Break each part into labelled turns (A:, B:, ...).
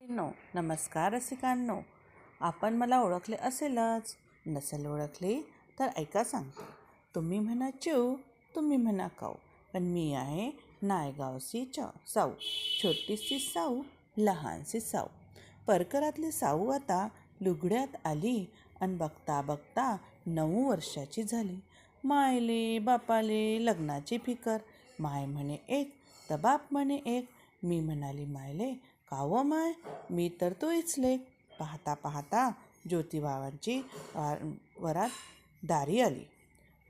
A: No नमस्कार रसिकांनो. आपण मला ओळखले असेलच. नसेल ओळखले तर ऐका सांगते. तुम्ही म्हणा चिव तुम्ही म्हणा काऊ पण मी आहे नायगावसी च साऊ. छोटीशी साऊ लहानशी साऊ. परकरातली साऊ आता लुगड्यात आली आणि बघता बघता नऊ वर्षाची झाली. मायले बापाले लग्नाची फिकर. माय म्हणे एक तर बाप म्हणे एक. मी म्हणाली मायले काव माय मी तर तो इचले. पाहता पाहता ज्योतिबावांची वरात दारी आली.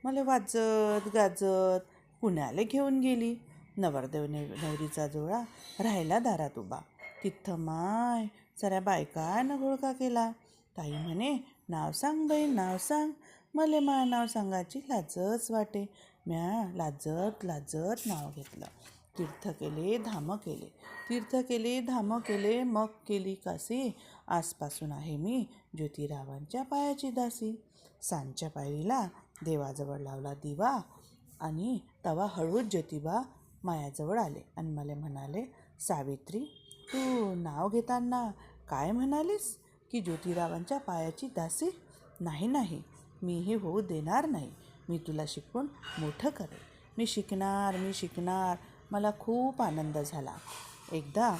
A: मला वाजत गाजत पुण्याला घेऊन गेली. नवरदेव नवरीचा जोळा राहिला दारात उभा. तिथं माय साऱ्या बायका घोळका केला. ताई म्हणे नाव सांग बाई नाव सांग. मले मा नाव सांगायची लाजच वाटे. म्या लाजत लाजत नाव घेतलं. तीर्थ केले धाम केले. तीर्थ केले धाम केले मग केली कासी? आजपासून आहे मी ज्योतिरावांच्या पायाची दासी. सांच्या पायरीला देवाजवळ लावला दिवा आणि तवा हळूच ज्योतिबा मायाजवळ आले आणि मला म्हणाले सावित्री तू नाव घेताना काय म्हणालीस? की ज्योतिरावांच्या पायाची दासी? नाही नाही मी हे होऊ देणार नाही. मी तुला शिकवून मोठं करेन. मी शिकणार मी शिकणार मला खूप आनंद झाला. एकदा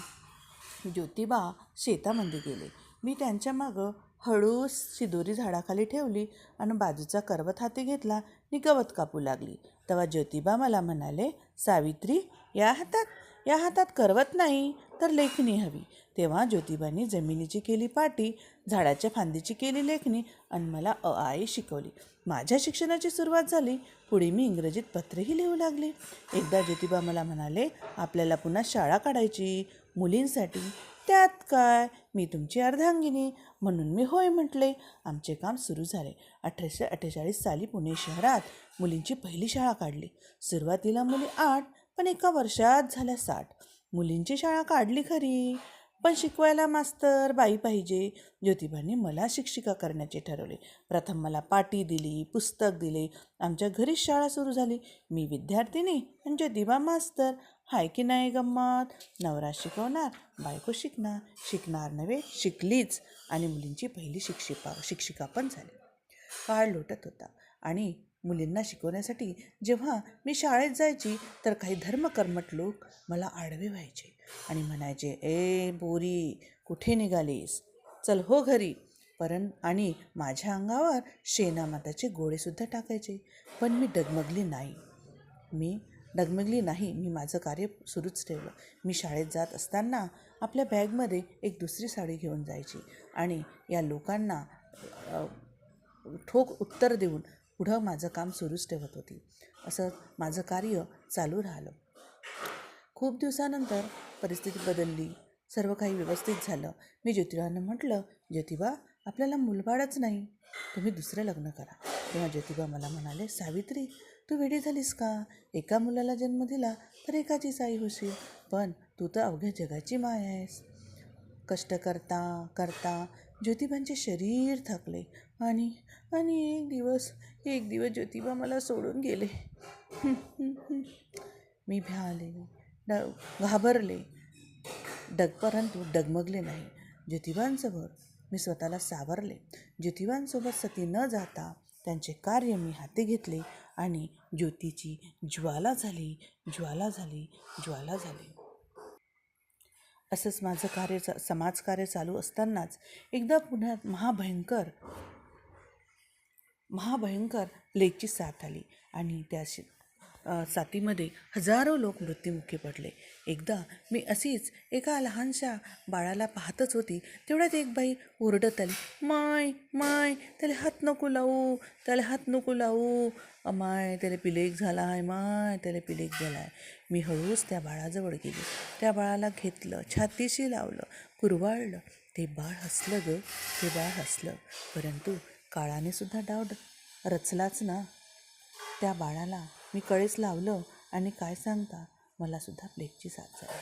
A: ज्योतिबा शेतामध्ये गेले. मी त्यांच्या मागं हळूस शिदोरी झाडाखाली ठेवली आणि बाजूचा करवत हाती घेतला. आणि गवत कापू लागली. तेव्हा ज्योतिबा मला म्हणाले सावित्री या हातात या हातात करवत नाही तर लेखणी हवी. तेव्हा ज्योतिबांनी जमिनीची केली पाटी झाडाच्या फांदीची केली लेखणी आणि मला अ आई शिकवली. माझ्या शिक्षणाची सुरुवात झाली. पुढे मी इंग्रजीत पत्रेही लिहू लागले. एकदा ज्योतिबा मला म्हणाले आपल्याला पुन्हा शाळा काढायची मुलींसाठी. त्यात काय? मी तुमची अर्धांगिनी. म्हणून मी होय म्हटले. आमचे काम सुरू झाले. अठराशे अठ्ठेचाळीस साली पुणे शहरात मुलींची पहिली शाळा काढली. सुरुवातीला मुली आठ पण एका वर्षात झाल्या साठ. मुलींची शाळा काढली खरी. पण शिकवायला मास्तर बाई पाहिजे. ज्योतिबांनी मला शिक्षिका करण्याचे ठरवले. प्रथम मला पाटी दिली पुस्तक दिले. आमच्या घरीच शाळा सुरू झाली. मी विद्यार्थिनी आणि ज्योतिबा मास्तर. हाय की नाही गंमत? नवरा शिकवणार बायको शिकणार. शिकणार नव्हे शिकलीच. आणि मुलींची पहिली शिक्षिका शिक्षिका पण झाली. काळ लोटत होता. आणि मुलींना शिकवण्यासाठी जेव्हा मी शाळेत जायची तर काही धर्मकर्मट लोक मला आडवे व्हायचे आणि म्हणायचे ए बोरी कुठे निघालीस? चल हो घरी. परं आणि माझ्या अंगावर शेणामाताचे गोळेसुद्धा टाकायचे. पण मी डगमगली नाही. मी डगमगली नाही मी माझं कार्य सुरूच ठेवलं. मी शाळेत जात असताना आपल्या बॅगमध्ये एक दुसरी साडी घेऊन जायची आणि या लोकांना ठोक उत्तर देऊन पुढं माझं काम सुरूच ठेवत होती. असं माझं कार्य चालू राहिलं. खूप दिवसानंतर परिस्थिती बदलली. सर्व काही व्यवस्थित झालं. मी ज्योतिबांना म्हटलं ज्योतिबा आपल्याला मुलबाळच नाही. तुम्ही दुसरं लग्न करा. तेव्हा ज्योतिबा मला म्हणाले सावित्री तू वेडी झालीस का? एका मुलाला जन्म दिला तर एकाचीच आई होशील. पण तू तर अवघ्या जगाची माय आहेस. कष्ट करता करता ज्योतिबांचे शरीर थकले आणि आणि एक दिवस एक दिवस ज्योतिबा मला सोडून गेले. मी भ्याले ड घाबरले. डग परंतु डगमगले नाही. ज्योतिबांसमोर मी स्वतःला सावरले. ज्योतिबांसोबत सती न जाता त्यांचे कार्य मी हाती घेतले आणि ज्योतीची ज्वाला झाली ज्वाला झाली ज्वाला झाली. असंच माझं कार्य चा- समाजकार्य चालू असतानाच एकदा पुण्यात महाभयंकर महाभयंकर प्लेगची साथ आली आणि त्या साथीमध्ये हजारो लोक मृत्युमुखी पडले. एकदा मी अशीच एका लहानशा बाळाला पाहतच होती. तेवढ्यात एक बाई ओरडत आली माय माय त्याला हात नको लावू त्याला हात नको लावू. माय त्याला पिलेक झाला आहे माय त्याला पिलेक झाला आहे मी हळूच त्या बाळाजवळ गेली. त्या बाळाला घेतलं छातीशी लावलं कुरवाळलं. ते बाळ हसलं ग ते बाळ हसलं. परंतु काळाने सुद्धा डाव रचलाच ना. त्या बाळाला मी कळेच लावलं आणि काय सांगता मला सुद्धा प्लेगची साथ झाली.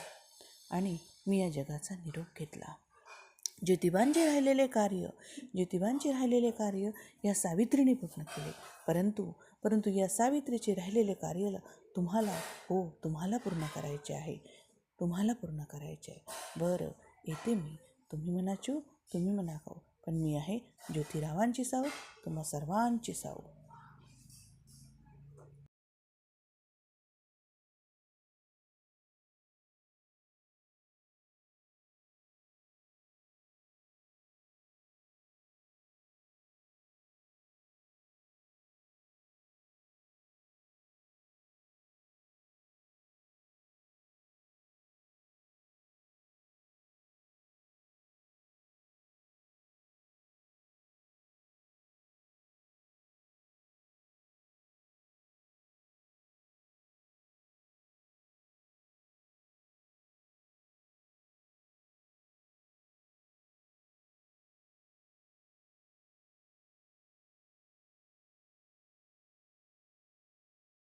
A: आणि मी या जगाचा निरोप घेतला. ज्योतिबांचे राहिलेले कार्य ज्योतिबांचे राहिलेले कार्य या सावित्रीने पूर्ण केले. परंतु परंतु या सावित्रीचे राहिलेले कार्य तुम्हाला हो तुम्हाला पूर्ण करायचे आहे. तुम्हाला पूर्ण करायचे आहे. बरं येते मी. तुम्ही म्हणा चू तुम्ही म्हणा खाऊ पण मी आहे ज्योतिरावांची साऊ तुम्हा सर्वांची साऊ